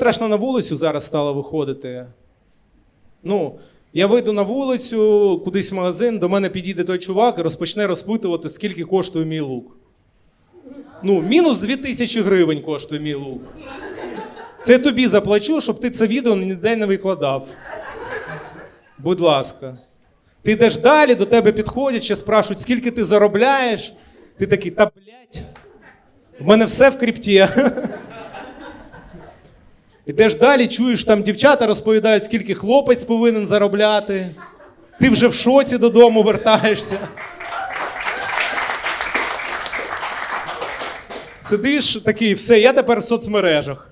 страшно на вулицю зараз стало виходити. Ну, я вийду на вулицю, кудись в магазин, до мене підійде той чувак і розпочне розпитувати, скільки коштує мій лук. Ну, мінус 2000 гривень коштує мій лук. Це тобі заплачу, щоб ти це відео ніде не викладав. Будь ласка. Ти йдеш далі, до тебе підходять, ще спрашують, скільки ти заробляєш. Ти такий, та блядь, в мене все в крипті. Ідеш далі, чуєш, там дівчата розповідають, скільки хлопець повинен заробляти. Ти вже в шоці додому вертаєшся. Сидиш такий, все, я тепер в соцмережах.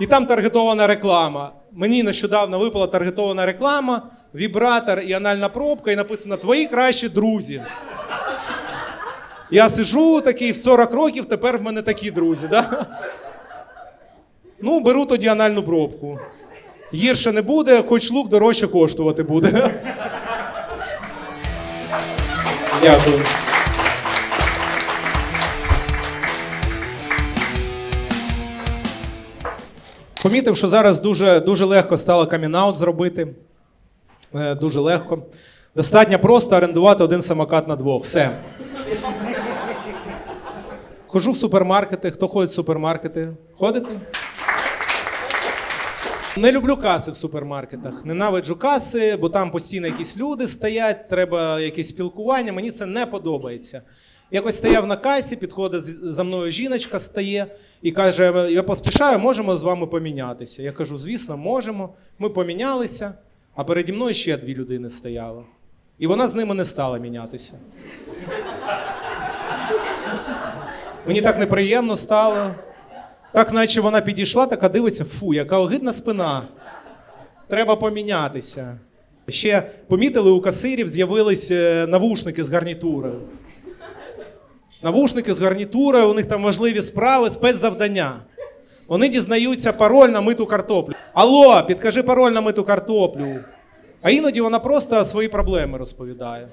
І там таргетована реклама. Мені нещодавно випала таргетована реклама, вібратор і анальна пробка, і написано Твої кращі друзі. Я сижу такий в 40 років, тепер в мене такі друзі. Да? Ну, беру тоді анальну пробку. Гірше не буде, хоч лук дорожче коштувати буде. Дякую. Помітив, що зараз дуже, дуже легко стало камінаут зробити. Е, Дуже легко. Достатньо просто орендувати один самокат на двох. Все. Хожу в супермаркети. Хто ходить в супермаркети? Ходите? Не люблю каси в супермаркетах. Ненавиджу каси, бо там постійно якісь люди стоять, треба якесь спілкування. Мені це не подобається. Якось стояв на касі, підходить за мною жіночка стає і каже: Я поспішаю, можемо з вами помінятися. Я кажу, звісно, можемо. Ми помінялися, а переді мною ще дві людини стояли. І вона з ними не стала мінятися. Мені так неприємно стало. Так, наче вона підійшла, така дивиться, фу, яка огидна спина. Треба помінятися. Ще помітили, у касирів з'явились е, навушники з гарнітурою. Навушники з гарнітурою, у них там важливі справи, спецзавдання. Вони дізнаються пароль на миту картоплю. Алло, підкажи пароль на миту картоплю. А іноді вона просто свої проблеми розповідає.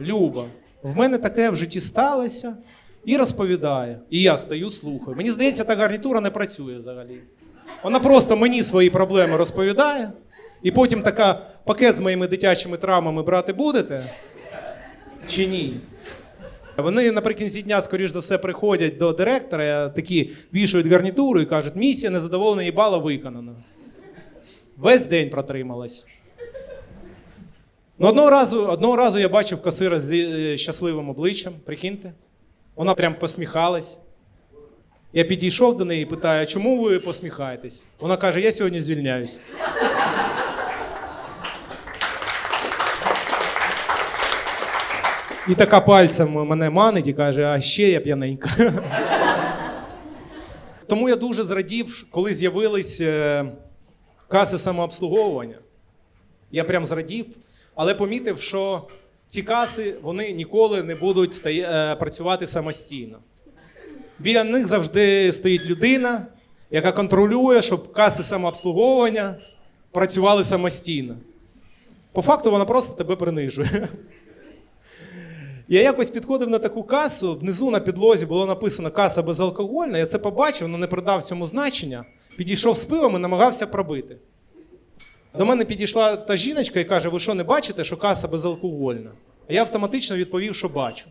Люба, в мене таке в житті сталося і розповідає. І я стою, слухаю. Мені здається, та гарнітура не працює взагалі. Вона просто мені свої проблеми розповідає, і потім така пакет з моїми дитячими травмами брати будете? Чи ні? Вони наприкінці дня, скоріш за все, приходять до директора, такі вішають гарнітуру і кажуть, місія незадоволена і бала виконана. Весь день протрималась. Ну, одного разу, одного разу я бачив касира з е, щасливим обличчям, прикиньте. Вона прям посміхалась. Я підійшов до неї і питаю, чому ви посміхаєтесь? Вона каже, я сьогодні звільняюсь. І така пальцем мене манить і каже, а ще я п'яненька. Тому я дуже зрадів, коли з'явились е, каси самообслуговування. Я прям зрадів, але помітив, що ці каси вони ніколи не будуть стає- е, працювати самостійно. Біля них завжди стоїть людина, яка контролює, щоб каси самообслуговування працювали самостійно. По факту вона просто тебе принижує. Я якось підходив на таку касу, внизу на підлозі було написано каса безалкогольна. Я це побачив, але не придав цьому значення. Підійшов з пивом і намагався пробити. До мене підійшла та жіночка і каже: Ви що не бачите, що каса безалкогольна? А я автоматично відповів, що бачу.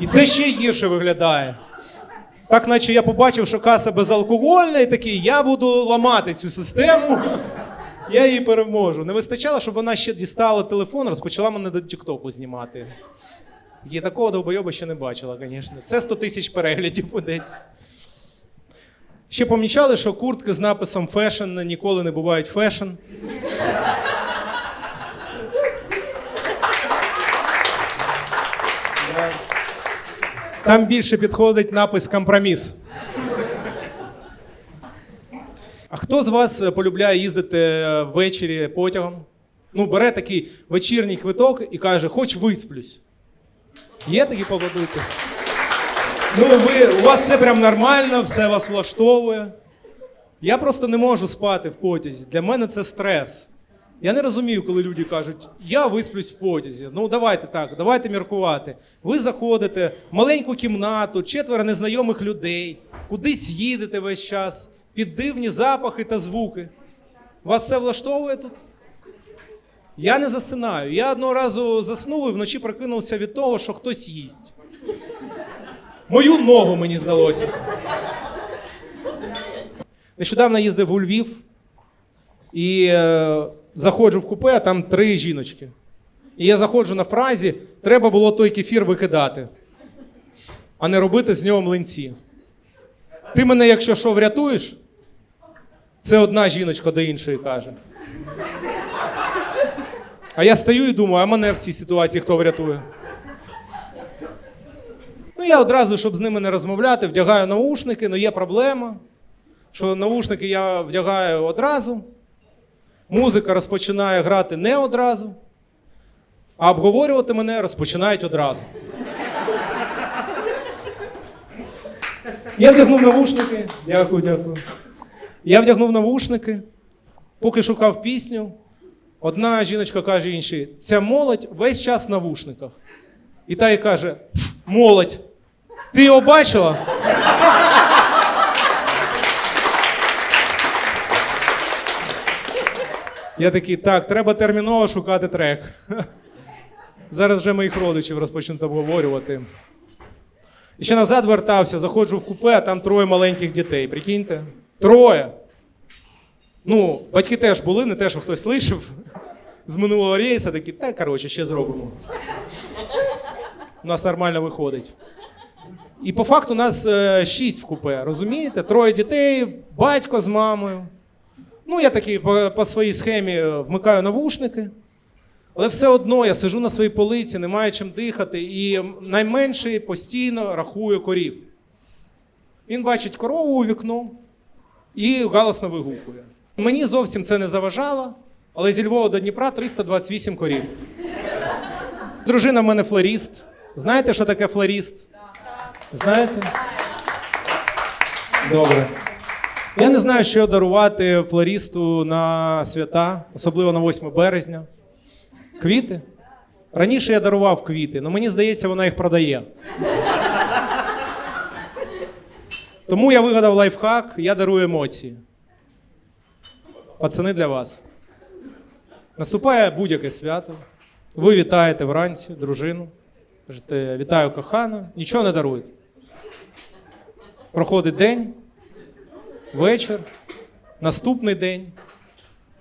І це ще гірше виглядає. Так, наче я побачив, що каса безалкогольна, і такий, я буду ламати цю систему, я її переможу. Не вистачало, щоб вона ще дістала телефон, розпочала мене до Тіктоку знімати. Я такого довбойоба ще не бачила, звісно. Це 100 тисяч переглядів десь. Ще помічали, що куртки з написом фешн ніколи не бувають фешн. Там більше підходить напис компроміс. А хто з вас полюбляє їздити е, ввечері потягом? Ну, бере такий вечірній квиток і каже, хоч висплюсь. Є такі поводуйки? Ну, ви, у вас все прям нормально, все вас влаштовує. Я просто не можу спати в потязі. Для мене це стрес. Я не розумію, коли люди кажуть, я висплюсь в потязі. Ну давайте так, давайте міркувати. Ви заходите в маленьку кімнату, четверо незнайомих людей, кудись їдете весь час, під дивні запахи та звуки. Вас це влаштовує тут? Я не засинаю. Я одного разу заснув і вночі прокинувся від того, що хтось їсть. Мою ногу мені здалося. Нещодавно їздив у Львів і е, заходжу в купе, а там три жіночки. І я заходжу на фразі: треба було той кефір викидати, а не робити з нього млинці. Ти мене, якщо що, врятуєш, це одна жіночка до іншої каже. А я стою і думаю, а мене в цій ситуації хто врятує? Ну, я одразу, щоб з ними не розмовляти, вдягаю наушники, але є проблема, що наушники я вдягаю одразу, музика розпочинає грати не одразу, а обговорювати мене розпочинають одразу. Я вдягнув навушники. Дякую, дякую. Я вдягнув навушники, поки шукав пісню. Одна жіночка каже іншій: ця молодь весь час в навушниках. І та й каже: молодь, ти його бачила? Я такий, так, треба терміново шукати трек. Зараз вже моїх родичів розпочнуть обговорювати. І ще назад вертався, заходжу в купе, а там троє маленьких дітей. Прикиньте? Троє. Ну, батьки теж були, не те, що хтось лишив з минулого рейсу, такі, та коротше, ще зробимо. У нас нормально виходить. І по факту нас е, шість в купе, розумієте? Троє дітей, батько з мамою. Ну, я такий по, по своїй схемі е, вмикаю навушники. Але все одно я сижу на своїй полиці, не маю чим дихати, і найменший постійно рахує корів. Він бачить корову у вікно і галасно вигукує. Мені зовсім це не заважало, але зі Львова до Дніпра 328 корів. Дружина в мене флоріст. Знаєте, що таке флоріст? Знаєте? Добре. Я не знаю, що дарувати флорісту на свята, особливо на 8 березня. Квіти? Раніше я дарував квіти, але мені здається, вона їх продає. Тому я вигадав лайфхак, я дарую емоції. Пацани для вас. Наступає будь-яке свято. Ви вітаєте вранці дружину. Вітаю кохану, нічого не даруєте. Проходить день, вечір, наступний день,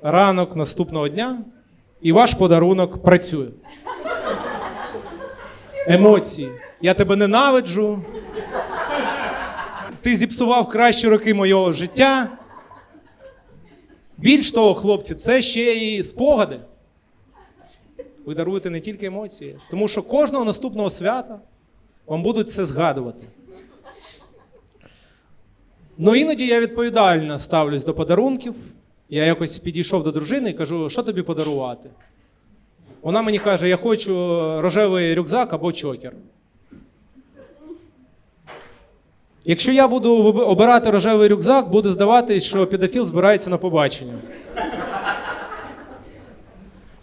ранок наступного дня, і ваш подарунок працює. Емоції. Я тебе ненавиджу. Ти зіпсував кращі роки моєго життя. Більш того, хлопці, це ще і спогади. Ви даруєте не тільки емоції, тому що кожного наступного свята вам будуть це згадувати. Ну іноді я відповідально ставлюсь до подарунків. Я якось підійшов до дружини і кажу, що тобі подарувати. Вона мені каже: я хочу рожевий рюкзак або чокер. Якщо я буду обирати рожевий рюкзак, буде здаватись, що педофіл збирається на побачення.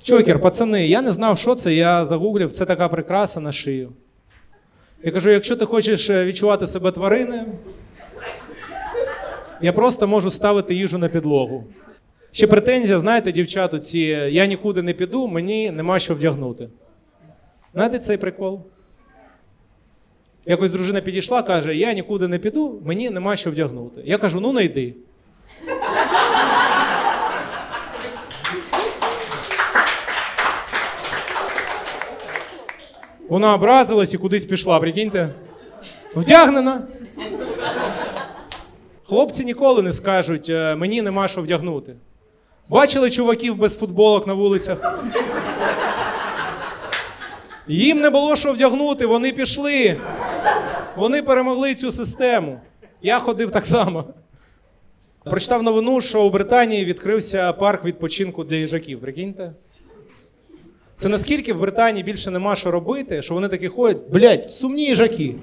Чокер, пацани, я не знав, що це. Я загуглив, це така прикраса на шию. Я кажу: якщо ти хочеш е, відчувати себе твариною, я просто можу ставити їжу на підлогу. Ще претензія, знаєте, дівчат, ці я нікуди не піду, мені нема що вдягнути. Знаєте цей прикол? Якось дружина підійшла, каже: Я нікуди не піду, мені нема що вдягнути. Я кажу, ну не йди. Вона образилась і кудись пішла, прикиньте. Вдягнена. Хлопці ніколи не скажуть, «Е, мені нема що вдягнути. Бачили чуваків без футболок на вулицях? Їм не було що вдягнути, вони пішли. Вони перемогли цю систему. Я ходив так само. Прочитав новину, що у Британії відкрився парк відпочинку для їжаків. Прикиньте? Це наскільки в Британії більше нема що робити, що вони такі ходять, блядь, сумні їжаки.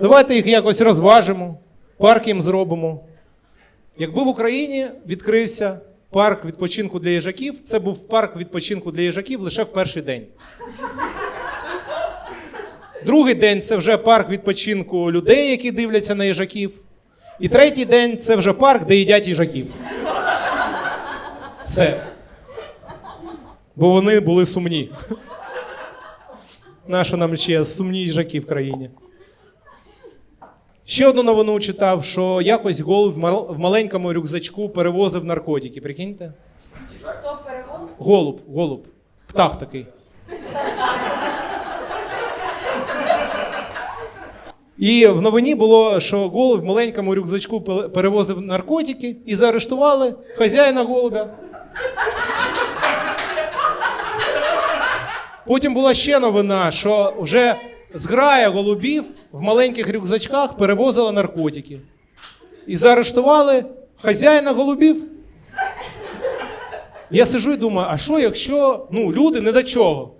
Давайте їх якось розважимо, парк їм зробимо. Якби в Україні відкрився парк відпочинку для їжаків. Це був парк відпочинку для їжаків лише в перший день. Другий день це вже парк відпочинку людей, які дивляться на їжаків. І третій день це вже парк, де їдять їжаків. Все. Бо вони були сумні. Нащо нам ще сумні їжаки в країні? Ще одну новину читав, що якось голуб в маленькому рюкзачку перевозив наркотики. Прикиньте? Хто перевозив? Голуб, голуб. Птах такий. І в новині було, що голуб в маленькому рюкзачку перевозив наркотики і заарештували хазяїна голубя. Потім була ще новина, що вже зграя голубів в маленьких рюкзачках перевозила наркотики. І заарештували хазяїна голубів. Я сижу і думаю, а що якщо ну, люди не до чого?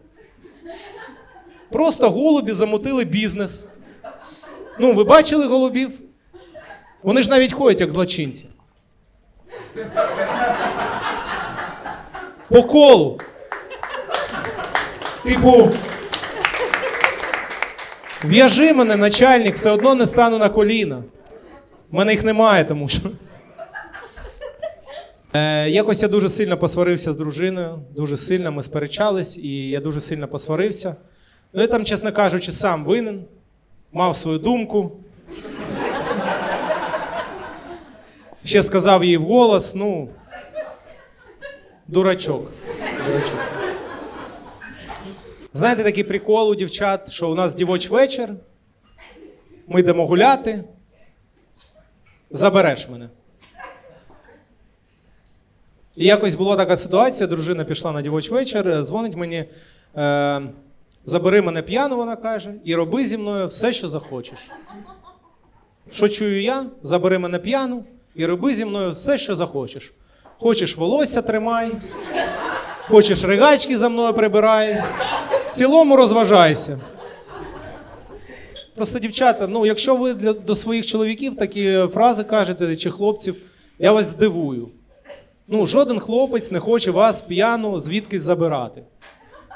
Просто голубі замутили бізнес. Ну, ви бачили голубів? Вони ж навіть ходять як злочинці. По колу. Типу. В'яжи мене, начальник, все одно не стану на коліна. У мене їх немає, тому що. Е, якось я дуже сильно посварився з дружиною. Дуже сильно ми сперечались, і я дуже сильно посварився. Ну, я там, чесно кажучи, сам винен, мав свою думку. Ще сказав їй вголос, ну. Дурачок. Дурачок. Знаєте, такий прикол у дівчат, що у нас дівоч вечір, ми йдемо гуляти. Забереш мене. І якось була така ситуація, дружина пішла на дівоч вечір, дзвонить мені, е, забери мене п'яну, вона каже, і роби зі мною все, що захочеш. Що чую я? Забери мене п'яну і роби зі мною все, що захочеш. Хочеш волосся тримай, хочеш ригачки за мною прибирай. В цілому розважайся. Просто, дівчата, ну, якщо ви для, до своїх чоловіків такі фрази кажете чи хлопців, я вас здивую. Ну, жоден хлопець не хоче вас п'яну звідкись забирати.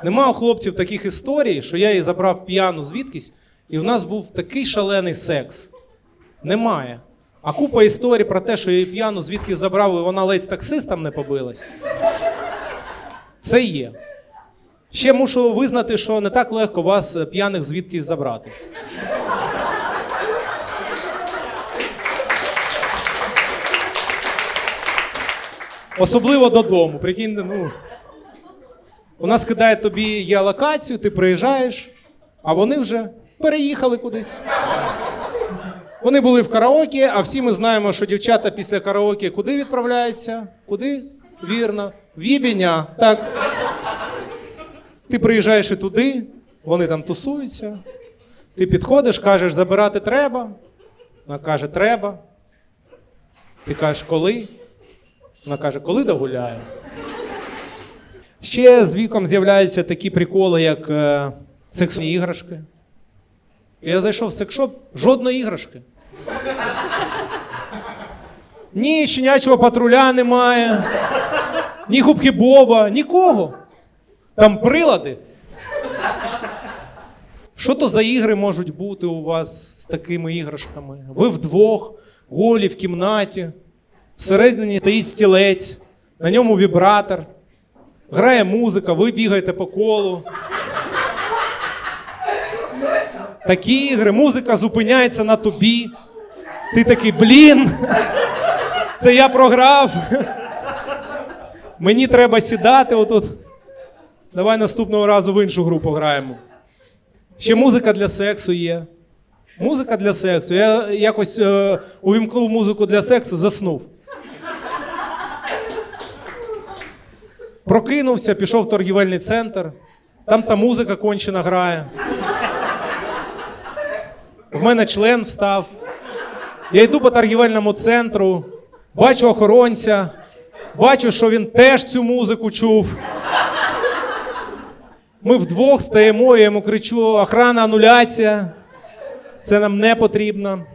Нема у хлопців таких історій, що я її забрав п'яну звідкись, і в нас був такий шалений секс. Немає. А купа історій про те, що я її п'яну звідки забрав, і вона ледь таксистом не побилась. Це є. Ще мушу визнати, що не так легко вас е, п'яних звідкись забрати. Особливо додому. Прикиньте, ну. У нас кидає тобі є локацію, ти приїжджаєш, а вони вже переїхали кудись. Вони були в караоке, а всі ми знаємо, що дівчата після караоке куди відправляються? Куди? Вірно, в Єбіня. Так. Ти приїжджаєш і туди, вони там тусуються. Ти підходиш, кажеш, забирати треба. Вона каже, треба. Ти кажеш, коли? Вона каже, коли догуляю. Ще з віком з'являються такі приколи, як е, сексуальні іграшки. Я зайшов в секшоп, жодної іграшки. Ні щенячого патруля немає, ні губки Боба, нікого. Там прилади. Що то за ігри можуть бути у вас з такими іграшками? Ви вдвох, голі в кімнаті, всередині стоїть стілець, на ньому вібратор, грає музика, ви бігаєте по колу. Такі ігри, музика зупиняється на тобі. Ти такий, блін, це я програв. Мені треба сідати отут. Давай наступного разу в іншу групу граємо. Ще музика для сексу є. Музика для сексу. Я якось е, увімкнув музику для сексу, заснув. Прокинувся, пішов в торгівельний центр. Там та музика кончена грає. В мене член встав. Я йду по торгівельному центру, бачу охоронця, бачу, що він теж цю музику чув. Ми вдвох стаємо, я йому кричу: охрана, ануляція. Це нам не потрібно.